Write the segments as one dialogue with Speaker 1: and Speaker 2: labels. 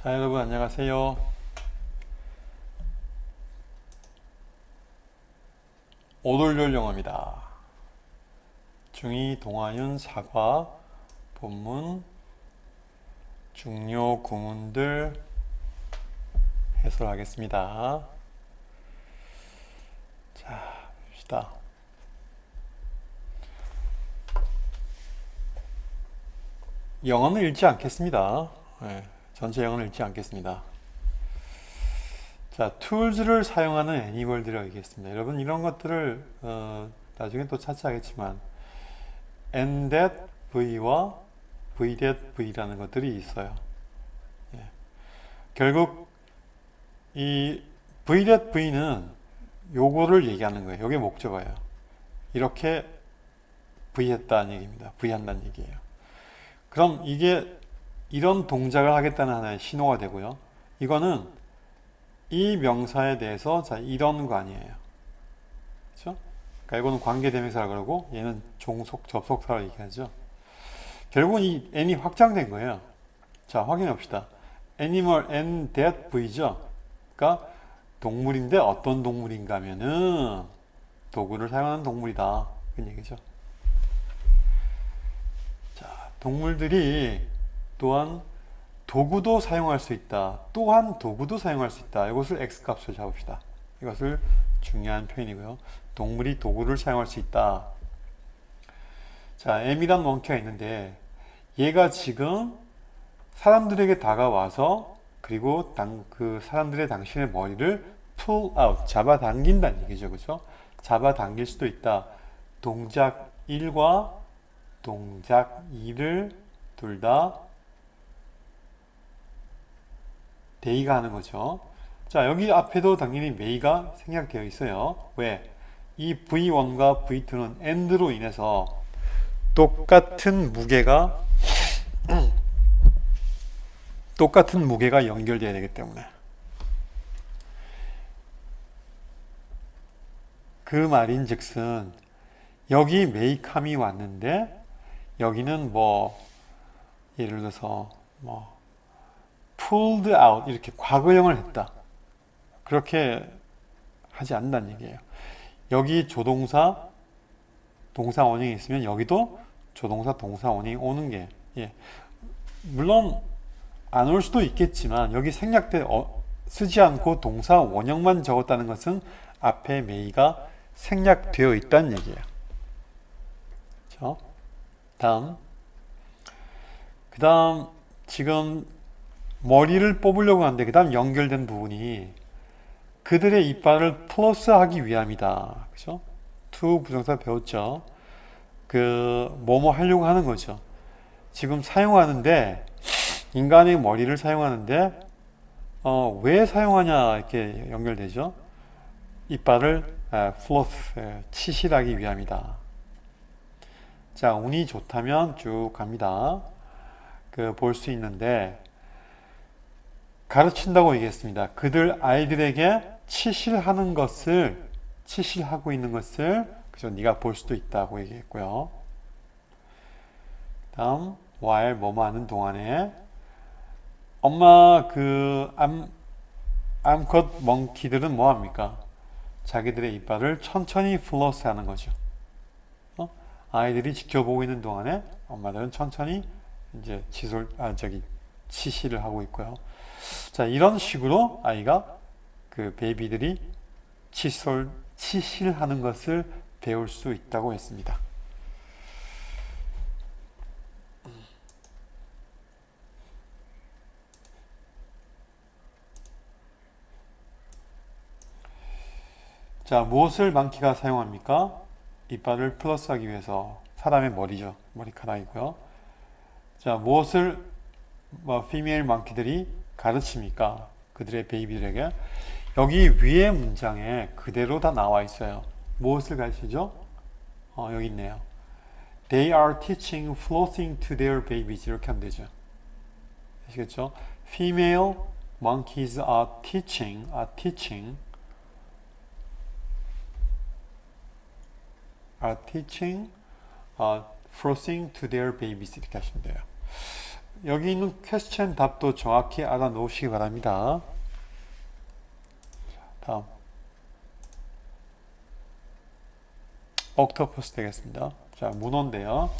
Speaker 1: 자, 여러분 안녕하세요. 오돌돌 영어입니다. 중이 동아윤 사과 본문 중요 구문들 해설하겠습니다. 자, 봅시다. 영어는 읽지 않겠습니다. 네, 전체 영어는 읽지 않겠습니다. 자, tools를 사용하는 애니멀들을 알겠습니다. 여러분 이런 것들을 어, 나중에 또 차치하겠지만 and that v와 v that v라는 것들이 있어요. 예. 결국 이 v that v는 요거를 얘기하는 거예요. 요게 목적어예요. 이렇게 v 했다는 얘기입니다. v 한다는 얘기예요. 그럼 이게 이런 동작을 하겠다는 하나의 신호가 되고요. 이거는 이 명사에 대해서 자 이런 거 아니에요. 그렇죠? 그러니까 이거는 관계 대명사라고 그러고 얘는 종속 접속사라고 얘기하죠. 결국은 이 n이 확장된 거예요. 자 확인해 봅시다. animal and that v죠. 그러니까 동물인데 어떤 동물인가 하면은 도구를 사용하는 동물이다. 그런 얘기죠. 자, 동물들이 또한 도구도 사용할 수 있다. 또한 도구도 사용할 수 있다. 이것을 x값을 잡읍시다. 이것을 중요한 표현이고요. 동물이 도구를 사용할 수 있다. 자, M이란 멍키가 있는데 얘가 지금 사람들에게 다가와서 그리고 당, 그 사람들의 당신의 머리를 pull out, 잡아당긴다는 얘기죠. 그죠? 잡아당길 수도 있다. 동작 1과 동작 2를 둘 다 데이가 하는 거죠. 자, 여기 앞에도 당연히 메이가 생략되어 있어요. 왜? 이 V1과 V2는 AND로 인해서 똑같은 무게가 똑같은 무게가 연결돼야 되기 때문에 그 말인 즉슨 여기 메이캄이 왔는데 여기는 뭐 예를 들어서 뭐 pulled out 이렇게 과거형을 했다. 그렇게 하지 않는다는 얘기예요. 여기 조동사 동사 원형이 있으면 여기도 조동사 동사 원형이 오는 게 예. 물론 안 올 수도 있겠지만 여기 생략돼 어, 쓰지 않고 동사 원형만 적었다는 것은 앞에 메이가 생략되어 있다는 얘기예요. 그렇죠? 다음 그 다음 지금 머리를 뽑으려고 하는데 그 다음 연결된 부분이 그들의 이빨을 플러스하기 위함이다. 그죠? to 부정사 배웠죠? 그 뭐뭐 하려고 하는 거죠. 지금 사용하는데 인간의 머리를 사용하는데 어, 왜 사용하냐 이렇게 연결되죠. 이빨을 아, 플러스 치실하기 위함이다. 자 운이 좋다면 쭉 갑니다. 그 볼 수 있는데 가르친다고 얘기했습니다. 그들 아이들에게 치실하는 것을 치실하고 있는 것을 그죠? 네가 볼 수도 있다고 얘기했고요. 다음 while 뭐뭐 하는 동안에 엄마 그 암, 암컷 멍키들은 뭐 합니까? 자기들의 이빨을 천천히 플러스 하는 거죠. 어? 아이들이 지켜보고 있는 동안에 엄마들은 천천히 이제 치솔 아 저기 치실을 하고 있고요. 자, 이런 식으로 아이가 그 베이비들이 칫솔, 치실하는 것을 배울 수 있다고 했습니다. 자, 무엇을 망키가 사용합니까? 이빨을 플러스하기 위해서 사람의 머리죠. 머리카락이고요. 자, 무엇을 뭐 피메일 망키들이 가르칩니까? 그들의 베이비들에게 여기 위에 문장에 그대로 다 나와 있어요. 무엇을 가르치죠? 어, 여기 있네요. They are teaching flossing to their babies 이렇게 하면 되죠. 아시겠죠? Female monkeys are teaching, are teaching, are teaching uh, flossing to their babies 이렇게 하시면 돼요. 여기 있는 퀘스천 답도 정확히 알아놓으시기 바랍니다. 자, 다음. 옥토퍼스 되겠습니다. 자, 문어인데요.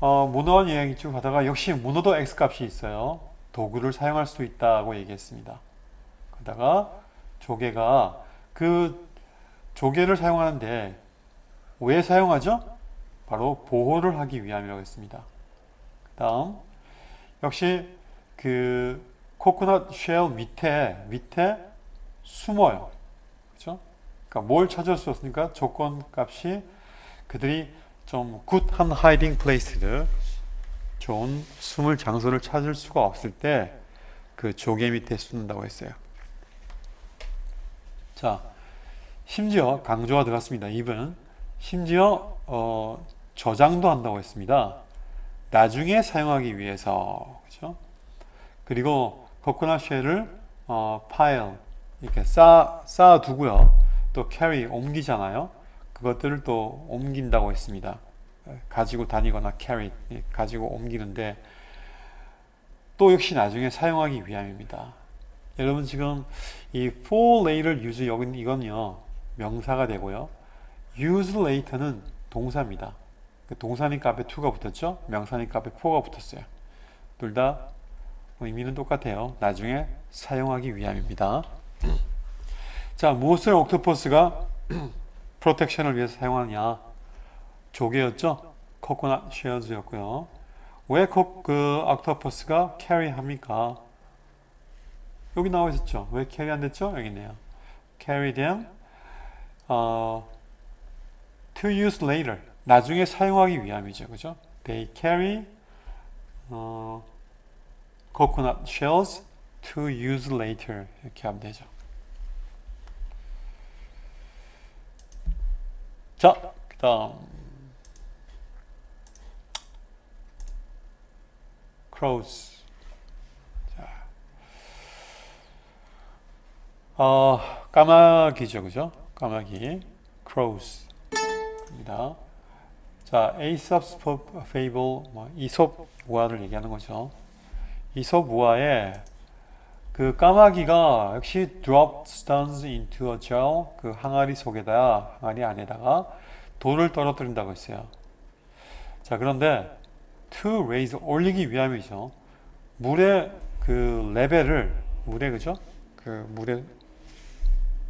Speaker 1: 어, 문어 이야기 쭉 하다가 역시 문어도 x 값이 있어요. 도구를 사용할 수 있다고 얘기했습니다. 그러다가 조개가 그 조개를 사용하는데 왜 사용하죠? 바로 보호를 하기 위함이라고 했습니다. 다음 역시 그 코코넛 쉘 밑에 밑에 숨어요. 그렇죠? 그러니까 뭘 찾을 수 없으니까 조건 값이 그들이 좀 굿한 하이딩 플레이스를 좋은 숨을 장소를 찾을 수가 없을 때 그 조개 밑에 숨는다고 했어요. 자, 심지어 강조가 들어갔습니다. 입은 심지어 어, 저장도 한다고 했습니다. 나중에 사용하기 위해서 그렇죠? 그리고 코코넛 쉘을 어, 파일 이렇게 쌓 쌓아 두고요. 또 carry 옮기잖아요. 그것들을 또 옮긴다고 했습니다. 가지고 다니거나 carry 예, 가지고 옮기는데 또 역시 나중에 사용하기 위함입니다. 여러분 지금 이 for later use 이건요 명사가 되고요. use later는 동사입니다. 그 동사니까 앞에 to가 붙었죠. 명사니까 앞에 for가 붙었어요. 둘 다 의미는 똑같아요. 나중에 사용하기 위함입니다. 자, 무엇을 옥토퍼스가 프로텍션을 위해서 사용하느냐? 조개였죠? 코코넛 쉘즈였고요. 왜그 옥토퍼스가 캐리 합니까? 여기 나와 있었죠. 왜 캐리 안 됐죠? 여기 있네요. carry them 어, to use later. 나중에 사용하기 위함이죠. 그죠? They carry 어, coconut shells to use later. 이렇게 하면 되죠. 자, 그 다음. crows. 자. 어, 까마귀죠. 그죠? 까마귀. crows. 입니다. 자, Aesop's fable, 뭐, 이솝 우화를 얘기하는 거죠. 이솝 우화에 그 까마귀가 역시 dropped stones into a jar 그 항아리 속에다 항아리 안에다가 돌을 떨어뜨린다고 했어요. 자 그런데 to raise 올리기 위함이죠. 물의 그 레벨을 물의 그죠? 그 물의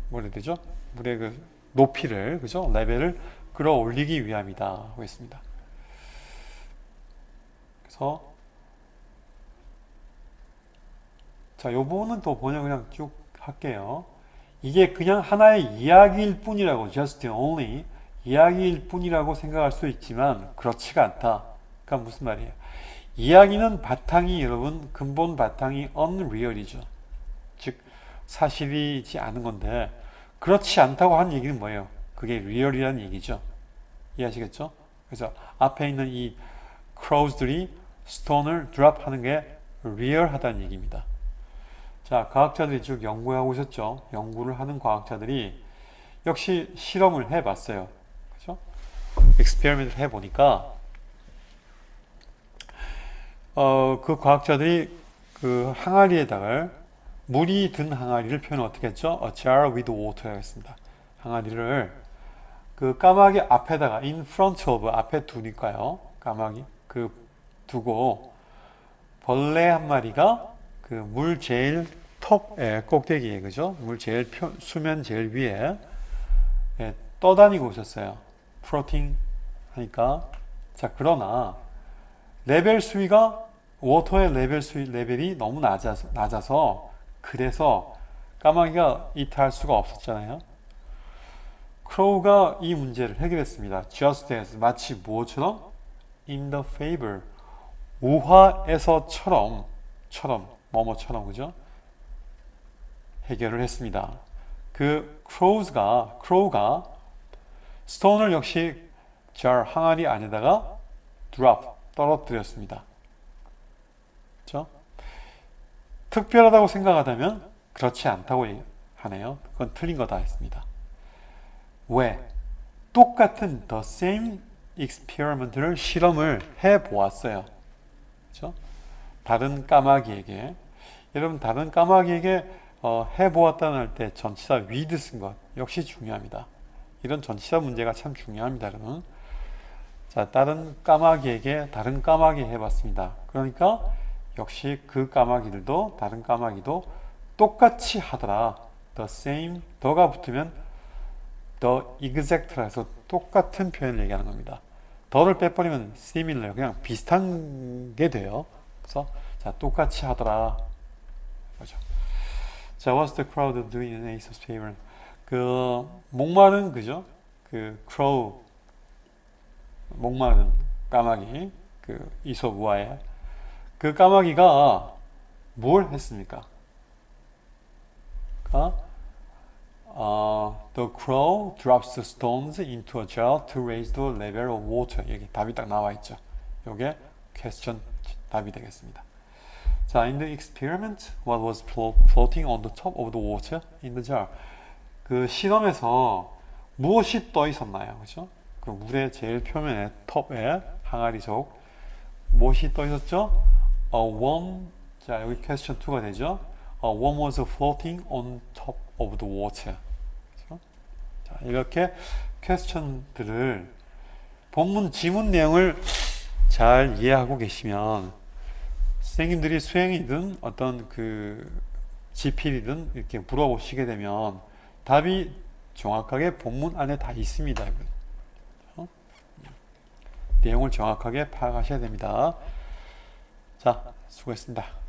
Speaker 1: 뭐라 되죠? 물의 그 높이를 그죠? 레벨을 끌어올리기 위함이다 하고 있습니다. 그래서 자, 요 부분은 또 번역 그냥 쭉 할게요. 이게 그냥 하나의 이야기일 뿐이라고, just only 이야기일 뿐이라고 생각할 수 있지만 그렇지가 않다. 그러니까 무슨 말이에요? 이야기는 바탕이 여러분 근본 바탕이 unreal이죠. 즉 사실이지 않은 건데 그렇지 않다고 하는 얘기는 뭐예요? 그게 real이라는 얘기죠. 이해하시겠죠? 그래서 앞에 있는 이 crows들이 스톤을 드랍하는 게 real하다는 얘기입니다. 자, 과학자들이 쭉 연구하고 있었죠. 연구를 하는 과학자들이 역시 실험을 해봤어요. 그죠? 익스페리멘트를 해보니까 어, 그 과학자들이 그 항아리에다가 물이 든 항아리를 표현 어떻게 했죠? A jar with water 했습니다. 항아리를 그 까마귀 앞에다가 in front of 앞에 두니까요. 까마귀 그 두고 벌레 한 마리가 그 물 제일 톱에 꼭대기에 그죠? 물 제일 표, 수면 제일 위에 예, 떠다니고 있었어요. 프로팅 하니까 자 그러나 레벨 수위가 워터의 레벨 수위 레벨이 너무 낮아서, 낮아서 그래서 까마귀가 이탈할 수가 없었잖아요. 크로우가 이 문제를 해결했습니다. Just as 마치 무엇처럼 in the fable 우화에서처럼 처럼 뭐뭐처럼 그죠? 해결을 했습니다. 그 크로우가 크로우가 스톤을 역시 jar 항아리 안에다가 drop 떨어뜨렸습니다. 그렇죠? 특별하다고 생각하다면 그렇지 않다고 하네요. 그건 틀린 거다 했습니다. 왜? 똑같은 the same experiment를 실험을 해 보았어요. 그렇죠? 다른 까마귀에게 여러분 다른 까마귀에게 어, 해 보았다는 할 때 전치사 with 쓴 것 역시 중요합니다. 이런 전치사 문제가 참 중요합니다, 여러분. 자, 다른 까마귀에게 다른 까마귀 해봤습니다. 그러니까 역시 그 까마귀들도 다른 까마귀도 똑같이 하더라. the same, 더가 붙으면 the exact라 해서 똑같은 표현을 얘기하는 겁니다. 더를 빼버리면 similar, 그냥 비슷한 게 돼요. 그래서 자, 똑같이 하더라. 그죠. 자, what's the crowd doing in Ace of Spades? 그 목마른 그죠? 그 crow 목마른 까마귀 그 이솝 우아에 그 까마귀가 뭘 했습니까? 가 어, the crow drops the stones into a jar to raise the level of water. 여기 답이 딱 나와 있죠. 요게 question 답이 되겠습니다. 자, in the experiment, what was flo- floating on the top of the water in the jar? 그 실험에서 무엇이 떠 있었나요? 그죠? 그 물의 제일 표면에 톱에 항아리 속 무엇이 떠 있었죠? A worm. 자, 여기 question 2가 되죠? A worm was floating on top of the water. 그죠? 자, 이렇게 question들을 본문 지문 내용을 잘 이해하고 계시면 선생님들이 수행이든 어떤 그 지필이든 이렇게 물어보시게 되면 답이 정확하게 본문 안에 다 있습니다. 어? 내용을 정확하게 파악하셔야 됩니다. 자, 수고했습니다.